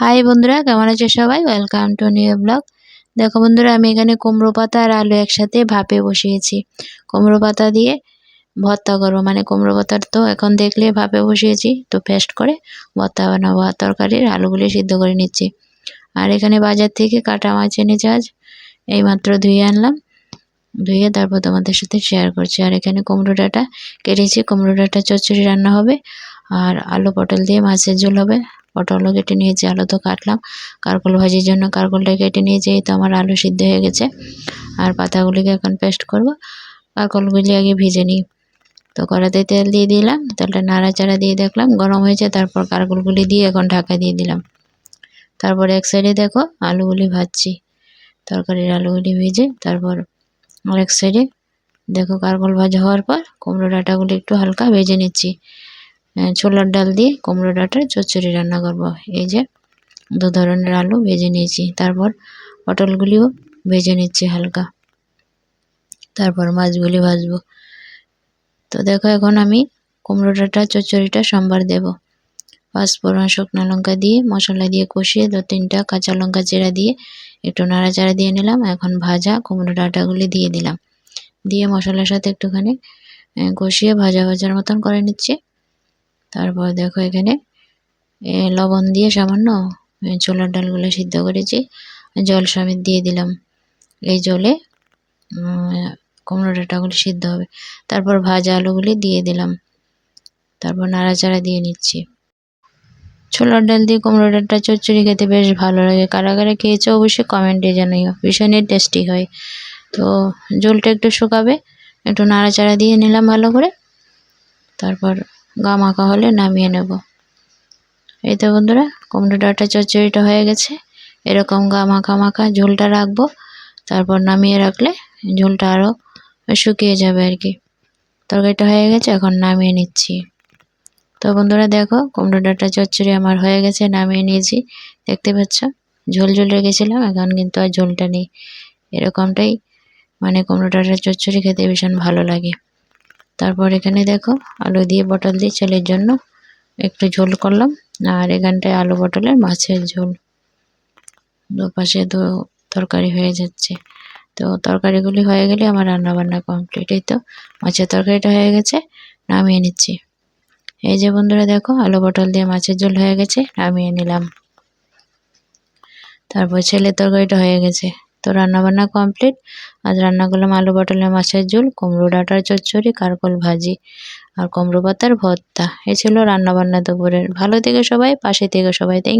High বন্ধুরা, কেমন আছে সবাই? ওয়েলকাম টু নিউ ব্লগ দেখো বন্ধুরা, আমি এখানে কুমড়ো পাতা আর আলু একসাথে ভাপে বসিয়েছি। কুমড়ো পাতা দিয়ে ভর্তা করব। মানে কুমড়ো পাতার তো এখন দেখলে ভাপে বসিয়েছি, তো পেস্ট করে ভর্তা বানাবো। আর তরকারির আলুগুলি সিদ্ধ করে নিচ্ছি। আর এখানে বাজার থেকে কাটা মাছ এনেছে আজ। এইমাত্র ধুয়ে আনলাম। ধুয়ে তারপর তোমাদের সাথে শেয়ার করছি। আর এখানে কুমড়ো ডাঁটা কেটেছি। কুমড়ো ডাঁটা চচ্চড়ি রান্না হবে। আর আলু পটল দিয়ে মাছের ঝোল হবে। পটলও কেটে নিয়েছি আলু তো কাটলাম কারকল ভাজির জন্য কারকলটা কেটে নিয়েছি এই তো আমার আলু সিদ্ধ হয়ে গেছে, আর পাতাগুলিকে এখন পেস্ট করব কারকলগুলি আগে ভেজে নিই। তো কড়াতে তেল দিয়ে দিলাম, তেলটা নাড়াচাড়া দিয়ে দেখলাম, গরম হয়েছে, তারপর কারকলগুলি দিয়ে এখন ঢাকা দিয়ে দিলাম। তারপর এক সাইডে দেখো আলুগুলি ভাজছি, তরকারির আলুগুলি ভেজে, তারপর আরেক সাইডে দেখো কারকল ভাজা হওয়ার পর কুমড়ো ডাঁটাগুলি একটু হালকা ভেজে নিচ্ছি। ছোলার ডাল দিয়ে কুমড়ো ডাঁটার চচ্চড়ি রান্না করব। এই যে দু ধরনের আলু ভেজে নিয়েছি। তারপর পটলগুলিও ভেজে নিচ্ছি হালকা। তারপর মাছগুলি ভাজবো। তো দেখো, এখন আমি কুমড়ো ডাঁটা চচ্চড়িটা, সোমবার দেব। পাঁচফোড়ন শুকনো লঙ্কা দিয়ে, মশলা দিয়ে কষিয়ে, দু তিনটা কাঁচা লঙ্কা চেরা দিয়ে একটু নাড়াচাড়া দিয়ে নিলাম। এখন ভাজা কুমড়ো ডাঁটাগুলি দিয়ে দিলাম। দিয়ে মশলার সাথে একটুখানি কষিয়ে ভাজা ভাজার মতন করে নিচ্ছি। তারপর দেখো এখানে লবণ দিয়ে সামান্য ছোলার ডালগুলো সিদ্ধ করেছি। জল সমেত দিয়ে দিলাম। এই জলে কুমড়ো ডাটাগুলি সিদ্ধ হবে। তারপর ভাজা আলুগুলি দিয়ে দিলাম। তারপর নাড়াচাড়া দিয়ে নিচ্ছি। ছোলার ডাল দিয়ে কুমড়ো ডালটা চচ্চড়ি খেতে বেশ ভালো লাগে। কারা কারা খেয়েছে অবশ্যই কমেন্টে জানাইও ভীষণই টেস্টি হয়। তো জলটা একটু শুকাবে, একটু নাড়াচাড়া দিয়ে নিলাম ভালো করে। তারপর গা মাখা হলে নামিয়ে নেব। এই তো বন্ধুরা কুমড়ো ডাঁটা চচ্চড়িটা হয়ে গেছে। এরকম গা মাখা মাখা ঝোলটা রাখব। তারপর নামিয়ে রাখলে ঝোলটা আরও শুকিয়ে যাবে আর কি। তরকারিটা হয়ে গেছে, এখন নামিয়ে নিচ্ছি। তো বন্ধুরা, দেখো কুমড়ো ডাঁটা চচ্চড়ি আমার হয়ে গেছে, নামিয়ে নিয়েছি। দেখতে পাচ্ছ, ঝোল ঝোল রেখেছিলাম, এখন কিন্তু আর ঝোলটা নেই। এরকমটাই মানে কুমড়ো ডাঁটার চচ্চড়ি খেতে ভীষণ ভালো লাগে। তারপর এখানে দেখো আলু দিয়ে পটল দিয়ে ছেলের জন্য একটু ঝোল করলাম, আর এখানটায় আলু পটলের মাছের ঝোল। দুপাশে দু তরকারি হয়ে যাচ্ছে। তো তরকারিগুলি হয়ে গেলে আমার রান্না বান্না কমপ্লিট এই তো। মাছের তরকারিটা হয়ে গেছে, নামিয়ে নিচ্ছি। এই যে বন্ধুরা দেখো, আলু পটল দিয়ে মাছের ঝোল হয়ে গেছে, নামিয়ে নিলাম। তারপর ছেলের তরকারিটা হয়ে গেছে। তো রান্নাবান্না কমপ্লিট আজ রান্না করলাম আলু, পটলে, মাছের ঝোল, কুমড়ো, ডাঁটার চচ্চড়ি, কারকল ভাজি আর কুমড়ো পাতার ভর্তা। এ ছিল রান্নাবান্না দুপুরের। ভালো থেকে সবাই, পাশে থেকে সবাই। থ্যাংক